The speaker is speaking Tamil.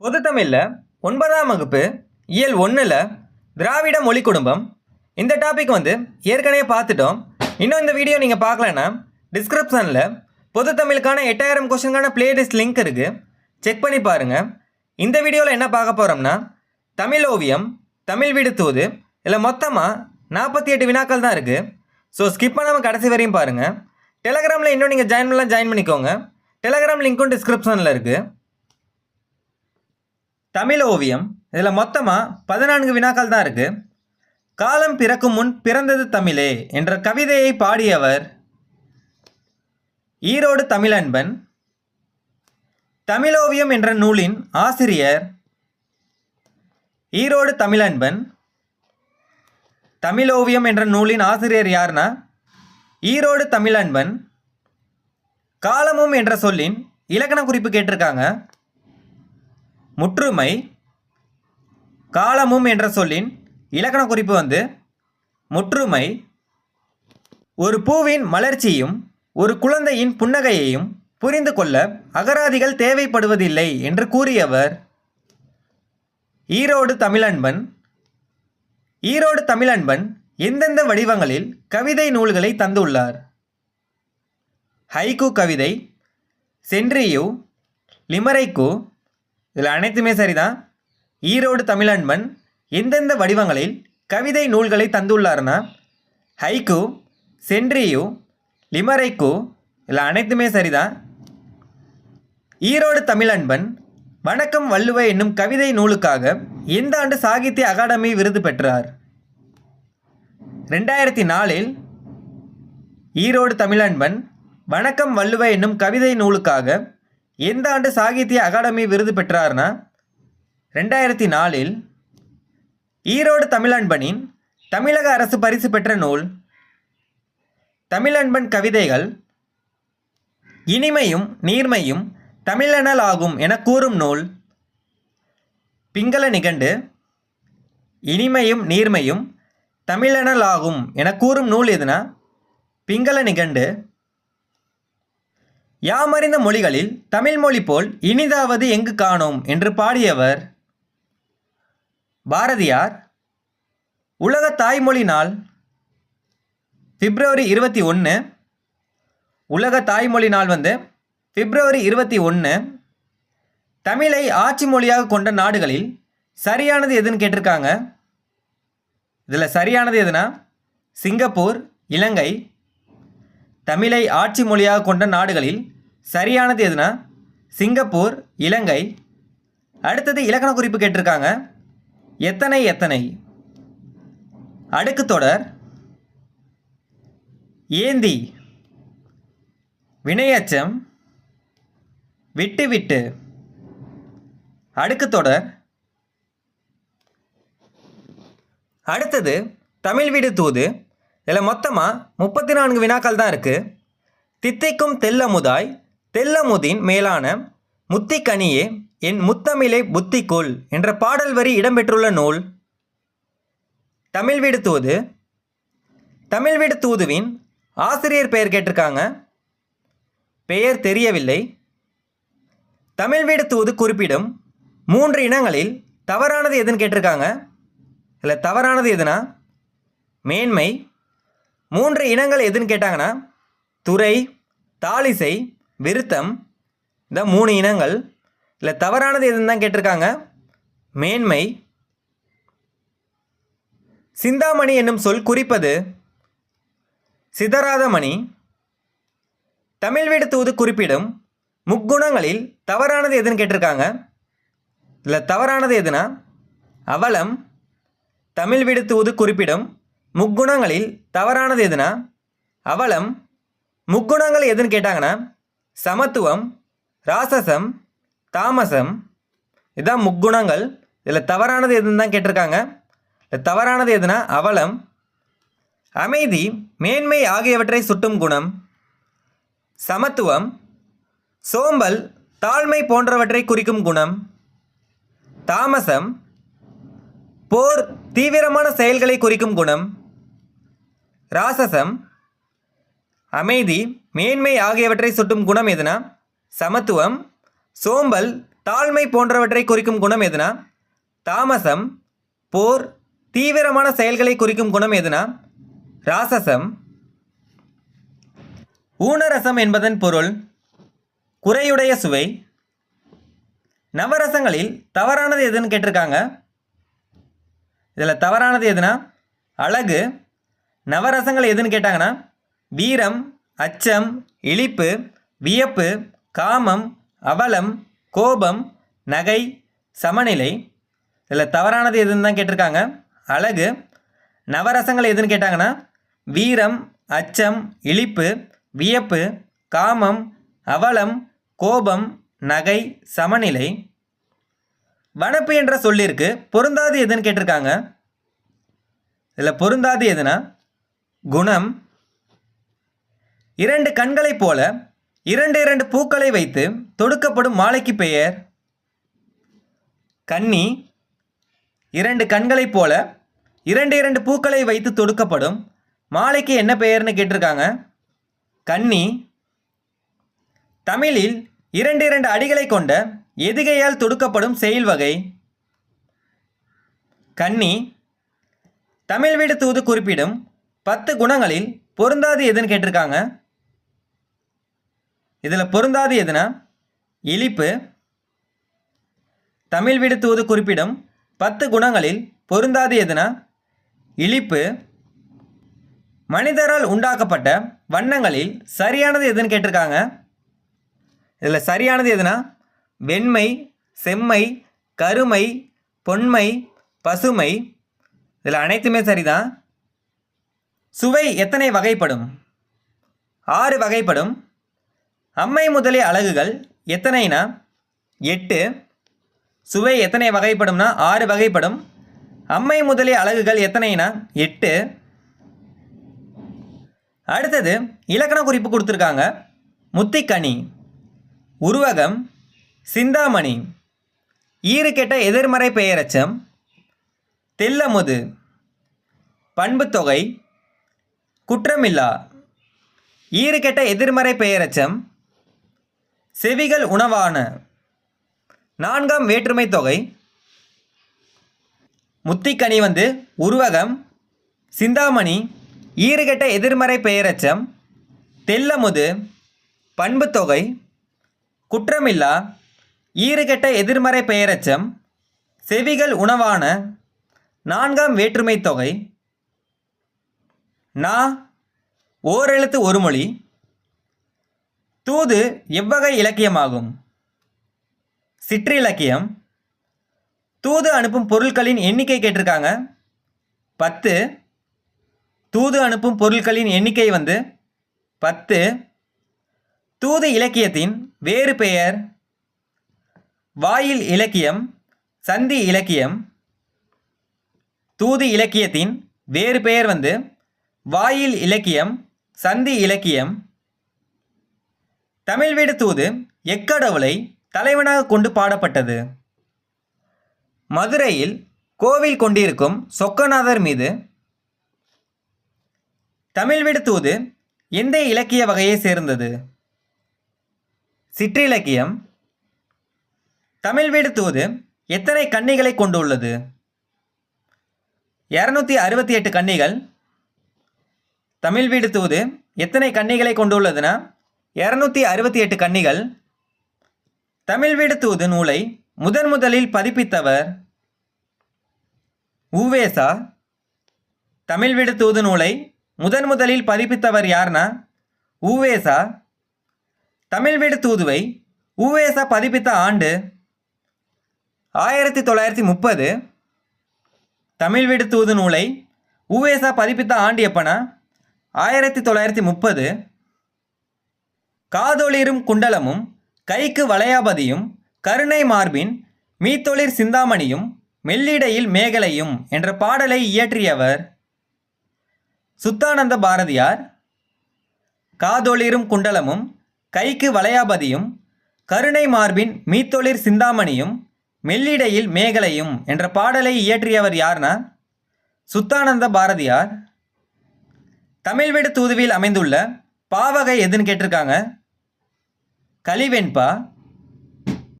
பொதுத்தமிழில் ஒன்பதாம் வகுப்பு இயல் ஒன்றில் திராவிட மொழி குடும்பம். இந்த டாபிக் வந்து ஏற்கனவே பார்த்துட்டோம். இன்னும் இந்த வீடியோ நீங்கள் பார்க்கலன்னா டிஸ்கிரிப்ஷனில் பொதுத்தமிழுக்கான எட்டாயிரம் கொஷனுக்கான பிளேலிஸ்ட் லிங்க் இருக்குது செக் பண்ணி பாருங்கள் இந்த வீடியோவில் என்ன பார்க்க போகிறோம்னா தமிழ் ஓவியம் தமிழ் வீடு தூது இதில் மொத்தமாக நாற்பத்தி எட்டு வினாக்கள் தான் இருக்குது ஸோ ஸ்கிப் பண்ணாமல் கடைசி வரையும் பாருங்கள் டெலகிராமில் இன்னும் நீங்கள் ஜாயின் பண்ணலாம் ஜாயின் பண்ணிக்கோங்க. டெலகிராம் லிங்க்கும் டிஸ்கிரிப்ஷனில் இருக்குது தமிழ் ஓவியம். இதில் மொத்தமாக பதினான்கு வினாக்கள் தான் இருக்குது காலம் பிறக்கும் முன் பிறந்தது தமிழே என்ற கவிதையை பாடியவர் ஈரோடு தமிழன்பன். தமிழோவியம் என்ற நூலின் ஆசிரியர் ஈரோடு தமிழன்பன். தமிழோவியம் என்ற நூலின் ஆசிரியர் யார்னா ஈரோடு தமிழன்பன். காலமும் என்ற சொல்லின் இலக்கண குறிப்பு கேட்டிருக்காங்க. முற்றுமை காலமும் என்ற சொல்லின் இலக்கண குறிப்பு வந்து முற்றுமை ஒரு பூவின் மலர்ச்சியும் ஒரு குழந்தையின் புன்னகையையும் புரிந்து கொள்ள அகராதிகள் தேவைப்படுவதில்லை என்று கூறியவர் ஈரோடு தமிழன்பன். ஈரோடு தமிழன்பன் எந்தெந்த வடிவங்களில் கவிதை நூல்களை தந்துள்ளார்? ஹைகு கவிதை சென்றியு லிமரைக்கு இதில் அனைத்துமே சரிதான். ஈரோடு தமிழன்பன் எந்தெந்த வடிவங்களில் கவிதை நூல்களை தந்துள்ளார்னா ஹைக்கு சென்ட்ரியு லிமரைக்கு இதில் அனைத்துமே சரிதான். ஈரோடு தமிழன்பன் வணக்கம் வள்ளுவ என்னும் கவிதை நூலுக்காக எந்த ஆண்டு சாகித்ய அகாடமி விருது பெற்றார்? ரெண்டாயிரத்தி நாலில் ஈரோடு தமிழன்பன் வணக்கம் வள்ளுவ என்னும் கவிதை நூலுக்காக எந்த ஆண்டு சாகித்ய அகாடமி விருது பெற்றார்னா? ரெண்டாயிரத்தி நாலில் ஈரோடு தமிழன்பனின் தமிழக அரசு பரிசு பெற்ற நூல் தமிழன்பன் கவிதைகள் இனிமையும் நீர்மையும் தமிழனல் ஆகும் என கூறும் நூல் பிங்கள நிகண்டு இனிமையும் நீர்மையும் தமிழனல் ஆகும் என கூறும் நூல் எதுனா? பிங்கள நிகண்டு யாமறிந்த மொழிகளில் தமிழ் மொழி போல் இனிதாவது எங்கு காணோம்? என்று பாடியவர் பாரதியார். உலக தாய்மொழி நாள் பிப்ரவரி இருபத்தி ஒன்று. உலக தாய்மொழி நாள் வந்து பிப்ரவரி இருபத்தி ஒன்று. தமிழை ஆட்சி மொழியாக கொண்ட நாடுகளில் சரியானது எதுன்னு கேட்டிருக்காங்க. இதில் சரியானது எதுனா? சிங்கப்பூர் இலங்கை தமிழை ஆட்சி மொழியாக கொண்ட நாடுகளில் சரியானது எதுனா சிங்கப்பூர் இலங்கை. அடுத்தது இலக்கண குறிப்பு கேட்டிருக்காங்க. எத்தனை எத்தனை? அடுக்கு தொடர். ஏந்தி. வினையச்சம். விட்டு விட்டு. அடுக்கு தொடர். அடுத்தது தமிழ் வீடு தூது. இதில் மொத்தமாக முப்பத்தி நான்கு வினாக்கள் தான் இருக்குது தித்தைக்கும் தெல்லமுதாய் தெல்லமுதின் மேலான முத்திக்கனியே என் முத்தமிழை புத்திக்குள் என்ற பாடல் வரி இடம்பெற்றுள்ள நூல். தமிழ் வீடு தூது. தமிழ் வீடு தூதுவின் ஆசிரியர் பெயர் கேட்டிருக்காங்க. பெயர் தெரியவில்லை. தமிழ் வீடு தூது குறிப்பிடும் மூன்று இனங்களில் தவறானது எதுன்னு கேட்டிருக்காங்க. இல்லை தவறானது எதுனா? மேன்மை மூன்று இனங்கள் எதுன்னு கேட்டாங்கன்னா துறை தாளிசை விருத்தம் இந்த மூணு இனங்கள். இல்லை தவறானது எதுன்னு தான் கேட்டிருக்காங்க. மேன்மை. சிந்தாமணி என்னும் சொல் குறிப்பது சிதறாத மணி. தமிழ் வீடு தூது குறிப்பிடும் முக்குணங்களில் தவறானது எதுன்னு கேட்டிருக்காங்க. இல்லை தவறானது எதுனா? அவலம். தமிழ் விடுத்துவது தூது குறிப்பிடும் முக்குணங்களில் தவறானது எதுனா? அவலம் முக்குணங்கள் எதுன்னு கேட்டாங்கன்னா சமத்துவம் ராசசம் தாமசம் இதுதான் முக்குணங்கள். இதில் தவறானது எதுன்னு தான் கேட்டிருக்காங்க. தவறானது எதுனா? அவலம் அமைதி மேன்மை ஆகியவற்றை சுட்டும் குணம் சமத்துவம் சோம்பல் தாழ்மை போன்றவற்றை குறிக்கும் குணம் தாமசம் போர் தீவிரமான செயல்களை குறிக்கும் குணம் ராசசம் அமைதி மேன்மை ஆகியவற்றை சுட்டும் குணம் எதுனா? சமத்துவம் சோம்பல் தாழ்மை போன்றவற்றை குறிக்கும் குணம் எதுனா? தாமசம் போர் தீவிரமான செயல்களை குறிக்கும் குணம் எதுனா? ராசசம். ஊனரசம் என்பதன் பொருள் குறையுடைய சுவை. நவரசங்களில் தவறானது எதுன்னு கேட்டிருக்காங்க. இதில் தவறானது எதுனா? அழகு நவரசங்கள் எதுன்னு கேட்டாங்கன்னா வீரம் அச்சம் இழிப்பு வியப்பு காமம் அவலம் கோபம் நகை சமநிலை. இதில் தவறானது எதுன்னு தான் கேட்டிருக்காங்க. அழகு. நவரசங்கள் எதுன்னு கேட்டாங்கன்னா வீரம் அச்சம் இழிப்பு வியப்பு காமம் அவலம் கோபம் நகை சமநிலை. வனப்பு என்ற சொல்லிற்கு பொருந்தாது எதுன்னு கேட்டிருக்காங்க. இதில் பொருந்தாது எதுனா குணம் இரண்டு கண்களைப் போல இரண்டு இரண்டு பூக்களை வைத்து தொடுக்கப்படும் மாலைக்கு பெயர் கன்னி. இரண்டு கண்களைப் போல இரண்டு இரண்டு பூக்களை வைத்து தொடுக்கப்படும் மாலைக்கு என்ன பெயர்னு கேட்டிருக்காங்க? கன்னி. தமிழில் இரண்டு இரண்டு அடிகளை கொண்ட எதுகையால் தொடுக்கப்படும் செயல் வகை கன்னி. தமிழ் வீடு தூது குறிப்பிடும் பத்து குணங்களில் பொருந்தாது எதுன்னு கேட்டிருக்காங்க. இதில் பொருந்தாது எதுனா? இழிப்பு தமிழ் விடுத்துவது தூது குறிப்பிடும் பத்து குணங்களில் பொருந்தாது எதுனா? இழிப்பு மனிதரால் உண்டாக்கப்பட்ட வண்ணங்களில் சரியானது எதுன்னு கேட்டிருக்காங்க. இதில் சரியானது எதுனா? வெண்மை செம்மை கருமை பொன்மை பசுமை. இதில் அனைத்துமே சரிதான். சுவை எத்தனை வகைப்படும்? ஆறு வகைப்படும். அம்மை முதலிய அலகுகள் எத்தனைனா? எட்டு. சுவை எத்தனை வகைப்படும்னா? ஆறு வகைப்படும். அம்மை முதலிய அலகுகள் எத்தனைனா? எட்டு. அடுத்தது இலக்கண குறிப்பு கொடுத்துருக்காங்க. முத்திக்கனி உருவகம் சிந்தாமணி ஈறுகெட்ட எதிர்மறை பெயரச்சம் தெல்லமுது பண்புத்தொகை குற்றமில்லா. ஈறுகெட்ட எதிர்மறை பெயரச்சம். செவிகள் உணவான. நான்காம் வேற்றுமை தொகை. முத்திக்கனி வந்து உருவகம். சிந்தாமணி ஈறுகெட்ட எதிர்மறை பெயரச்சம். தெல்லமுது பண்புத்தொகை குற்றமில்லா ஈறுகெட்ட எதிர்மறை பெயரச்சம். செவிகள் உணவான. நான்காம் வேற்றுமை தொகை. நான் ஓரெழுத்து ஒரு மொழி தூது எவ்வகை இலக்கியமாகும். சிற்றிலக்கியம் தூது அனுப்பும் பொருட்களின் எண்ணிக்கை கேட்டிருக்காங்க. பத்து தூது அனுப்பும் பொருட்களின் எண்ணிக்கை வந்து பத்து. தூது இலக்கியத்தின் வேறு பெயர் வாயில் இலக்கியம் சந்தி இலக்கியம். தூது இலக்கியத்தின் வேறு பெயர் வந்து வாயில் இலக்கியம் சந்தி இலக்கியம். தமிழ் வீடு தூது எக்கடவுளை தலைவனாக கொண்டு பாடப்பட்டது. மதுரையில் கோவில் கொண்டிருக்கும் சொக்கநாதர் மீது. தமிழ் வீடு தூது எந்த இலக்கிய வகையை சேர்ந்தது. சிற்றிலக்கியம். தமிழ் வீடு தூது எத்தனை கன்னிகளை கொண்டுள்ளது? இரநூத்தி அறுபத்தி எட்டு கன்னிகள் தமிழ் வீடு தூது எத்தனை கன்னிகளை கொண்டுள்ளதுன்னா இரநூத்தி அறுபத்தி எட்டு கன்னிகள். தமிழ் வீடு தூது நூலை முதன் முதலில் பதிப்பித்தவர் உவேசா. தமிழ் வீடு தூது நூலை முதன் முதலில் பதிப்பித்தவர் யார்னா? உவேசா. தமிழ் வீடு தூதுவை உவேசா பதிப்பித்த ஆண்டு ஆயிரத்தி தொள்ளாயிரத்தி முப்பது. தமிழ் வீடு தூது நூலை உவேசா பதிப்பித்த ஆண்டு எப்போனா? ஆயிரத்தி தொள்ளாயிரத்தி முப்பது காதொளிரும் குண்டலமும் கைக்கு வளையாபதியும் கருணை மார்பின் மீத்தொளிர் சிந்தாமணியும் மெல்லிடையில் மேகலையும் என்ற பாடலை இயற்றியவர் சுத்தானந்த பாரதியார். காதொளிரும் குண்டலமும் கைக்கு வளையாபதியும் கருணை மார்பின் மீத்தொளிர் சிந்தாமணியும் மெல்லிடையில் மேகலையும் என்ற பாடலை இயற்றியவர் யார்னா? சுத்தானந்த பாரதியார். தமிழ் வீடு தூதுவில் அமைந்துள்ள பாவகை எதுன்னு கேட்டிருக்காங்க? கலிவெண்பா